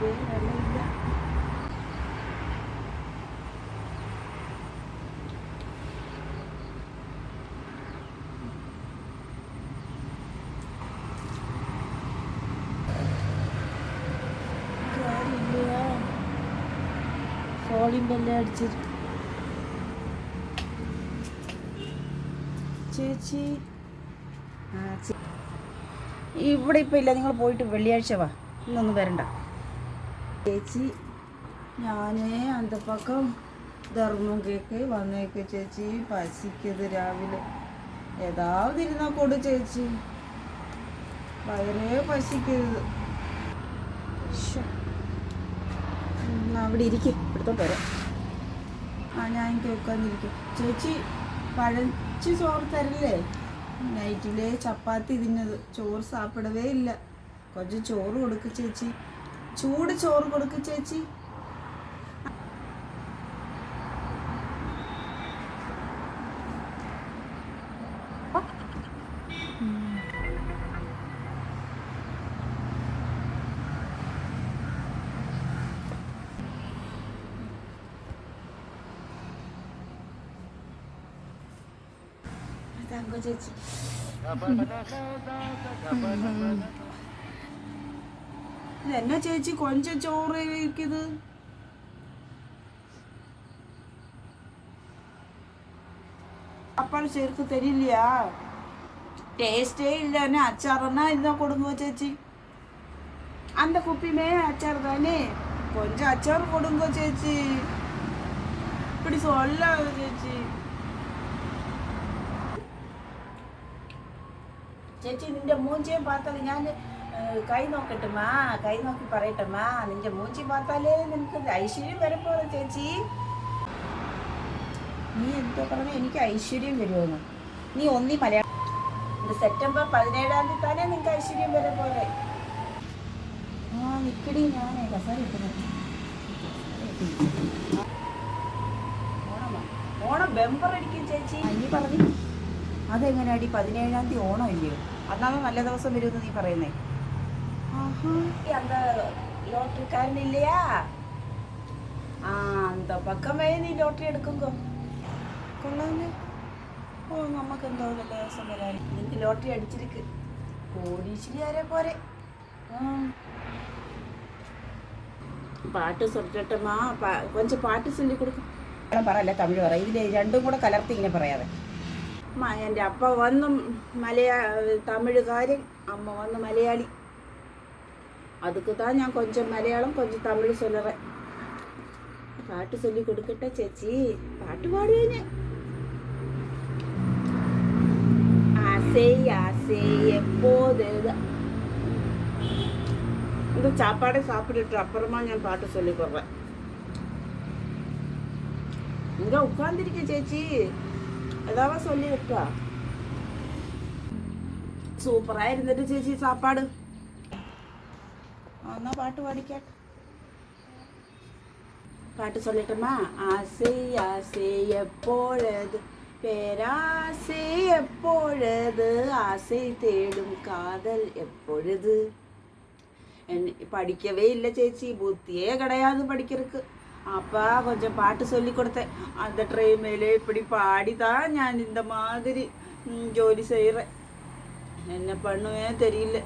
വെള്ളമില്ല ആരുമില്ലയാ calling bell അടിച്ചിട്ട് ചേച്ചി ആ ചേ- ഇവിടെ ഇപ്പം ഇല്ല. നിങ്ങൾ പോയിട്ട് വെള്ളിയാഴ്ച വാ. ഇന്നൊന്നും വരണ്ട. ചേച്ചി ഞാനേ അന്തപ്പക്കം ധർമ്മം കേക്ക് വന്നേക്ക് ചേച്ചി. പശിക്കത് രാവിലെ. ഏതാവത് ഇരുന്നാ കൊടു ചേച്ചി. വയറേ പശിക്കരുത്. അവിടെ ഇരിക്കും. ഇവിടുത്തോട്ട് വരാം ആ ഞാൻ കേൾക്കാന്നിരിക്കും ചേച്ചി പഴച്ച് ചോറ് തരില്ലേ? നൈറ്റിലെ ചപ്പാത്തി തിന്നത്. ചോറ് സാപ്പിടവേ ഇല്ല. കുറച്ച് ചോറ് കൊടുക്ക് ചേച്ചി. ചൂട് ചോറ് കൊടുക്ക് ചേച്ചി. തങ്ക ചേച്ചി എന്നാ ചേച്ചി കൊഞ്ച ചോറ് ഇരിക്കുന്നത് അപ്പാട് ചേർക്ക് തരില്ല ടേസ്റ്റേ ഇല്ല എന്നെ അച്ചാറെന്നാ ഇരുന്നാ കൊടുങ്ങോ ചേച്ചി அந்த குப்பியுமே அச்சார் தானே கொஞ்சம் அச்சார் கொடுங்க சேச்சி இப்படி சொல்லாத ചേച്ചി ചേച്ചി നിന്റെ മൂഞ്ചേം പാത്താൽ ഞാൻ കൈ നോക്കട്ടുമാ കൈ നോക്കി പറയട്ടുമാ നിന്റെ മൂഞ്ചി പാത്താലേ നിനക്ക് ഐശ്വര്യം വരപ്പോളെ ചേച്ചി. നീ എന്തോ പറഞ്ഞു എനിക്ക് ഐശ്വര്യം വരുമെന്ന്. നീ ഒന്നി മലയാളം സെപ്റ്റംബർ പതിനേഴാം തീയതി തന്നെ നിനക്ക് ഐശ്വര്യം വരെ പോലെ. ആ നിക്കടി ഞാനേ കസാര ഓണം ബെമ്പർ അടിക്കും ചേച്ചി. അനി പറഞ്ഞു. അതെങ്ങനെയാടി പതിനേഴാം തീയതി ഓണം ഇല്ലയോ അന്നാണ് നല്ല ദിവസം വരുമെന്ന് നീ പറയുന്നേ. ലോട്ടറിക്കാരനില്ലയാ. ആ അന്ത പക്കമേ നീ ലോട്ടറി എടുക്കുമ്പോ കൊള്ളാമല്ലേ ഓ നമുക്ക് എന്തോ നല്ല ദിവസം വരാൻ നിനക്ക് ലോട്ടറി അടിച്ചിരിക്ക്. കോടീശ്വരി ആരെ പോരെ പാട്ട് സബ്ജക്റ്റമാ കൊഞ്ച് പാട്ട് ചൊല്ലി കൊടുക്കും പറയല്ല തമിഴ് പറ. ഇതിൽ രണ്ടും കൂടെ കലർത്തി ഇങ്ങനെ പറയാതെ. എൻ്റെ അപ്പ വന്ന് മലയാ തമിഴുകാരൻ അമ്മ വന്ന് മലയാളി அதுக்கு தான் ഞാൻ கொஞ்சம் മലയാളം கொஞ்சம் തമിഴ് சொல்லுறேன் പാട്ട് ചൊല്ലി കൊടുക്കട്ടെ ചേച്ചി പാട്ട് പാടുവേ ഞാൻ ஆசை ஆசை எப்போது இந்த சாப்பாடை சாப்பிட்டுட்டு அப்புறமா ഞാൻ பாட்டு சொல்லி கொடுறேன் இங்க உட்கார்ந்திருக்க ചേച്ചി ஏதாவது சொல்லி வைப்பா സൂപ്പറാ ഇരുന്നിട്ട് ചേച്ചി സാപ്പാട് ആ, എന്നാ പാട്ട് പാടിക്കാട്ടെ പാട്ട് சொல்லிட்டுமா ஆசை ஆசை எப்பொழுது பேராசை எப்பொழுது ஆசை தேடும் காதல் எப்பொழுது എന്നെ- പഠിക്കവേ ഇല്ല ചേച്ചി ബുദ്ധിയേ கிடையாது படிக்கிறதுக்கு அப்பா கொஞ்சம் பாட்டு சொல்லி கொடுத்தேன் அந்த ட்ரெயின் மேலே இப்படி பாடி தான் நான் இந்த மாதிரி ம், ஜோலி செய்கிறேன் என்ன பண்ணுவேன் தெரியல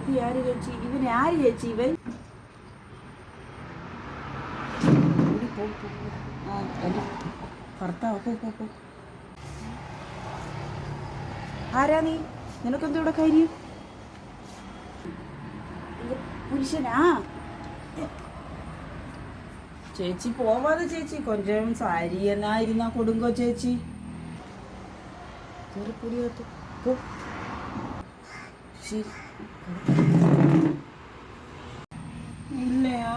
இது யாரு ചേച്ചി ഇവൻ ആര് ചേച്ചി ഇവൻ ഓടി പോ, പോ, പോ. ആ എൻ്റെ ഭർത്താവ് പോ പോ പോ ആരാ നീ നിനക്കെന്താ ഇവിടെ കാര്യം ഇത് പുരുഷനാ? ചേച്ചി പോവാതെ ചേച്ചി. കൊഞ്ചം സാരി എന്നായിരുന്ന കൊടുങ്കോ ചേച്ചി? ഇല്ലയാ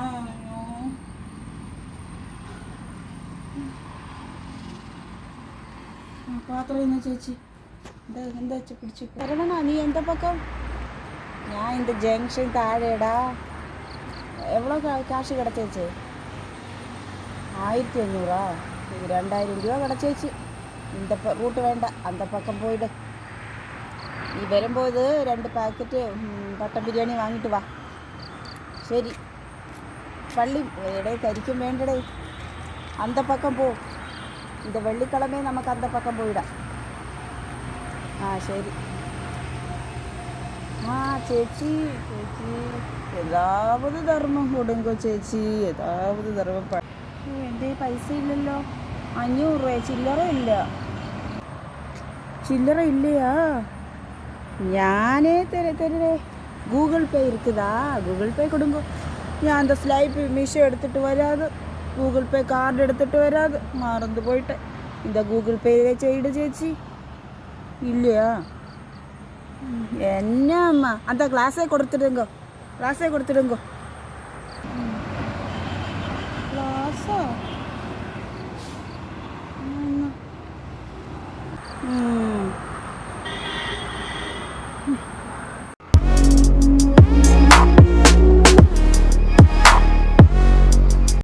പാത്രം ചേച്ചി. എന്താ എന്താ പിടിച്ചു? നീ എന്താ പക്കം? ഞാൻ ഇത് ജംഗ്ഷൻ താഴെടാ. എവ്വളോ കാശ് കിടച്ചേച്ചേ ആയിരത്തി അഞ്ഞൂറോ രണ്ടായിരം രൂപ കിടച്ചേച്ച് ഇന്ത റൂട്ട് വേണ്ട അന്ത പക്കം പോയിട്. ഈ വരുമ്പോൾ രണ്ട് പാക്കറ്റ് പട്ട ബിരിയാണി വാങ്ങിട്ട് വാ. ശരി. പള്ളി എടേ കരിക്കും വേണ്ടടേ. അന്ത പക്കം പോ. ഇത് വെള്ളിക്കളമേ നമുക്ക് അന്ത പക്കം പോയിടാം. ആ ശരി. ആ ചേച്ചി ചേച്ചി ഏതാവത് ധർമ്മം കൊടുങ്കോ ചേച്ചി ഏതാവത് ധർമ്മം പ- ഓ, എൻ്റെ പൈസ ഇല്ലല്ലോ അഞ്ഞൂറ് രൂപ ചില്ലറ ഇല്ല ചില്ലറ ഇല്ലയാ ഞാനേ തര തരേ ഗൂഗിൾ പേ இருக்குதா ഗൂഗിൾ പേ കൊടുങ്കോ ഞാൻ அந்த ஸ்லைப் மீஷோ எடுத்துட்டு வராது ഗൂഗിൾ പേ കാർഡ് എടുത്തിട്ട് വരാത് മറന്നു പോയിട്ട് இந்த ഗൂഗിൾ പേ ചെയ്ത് ചേച്ചി ഇല്ലയാ എന്നാ അമ്മ അതാ ക്ലാസ്സേ കൊടുത്തിടുങ്കോ? ക്ലാസ്സേ കൊടുത്തിടുങ്കോ? ക്ലാസ്സോ ഉം.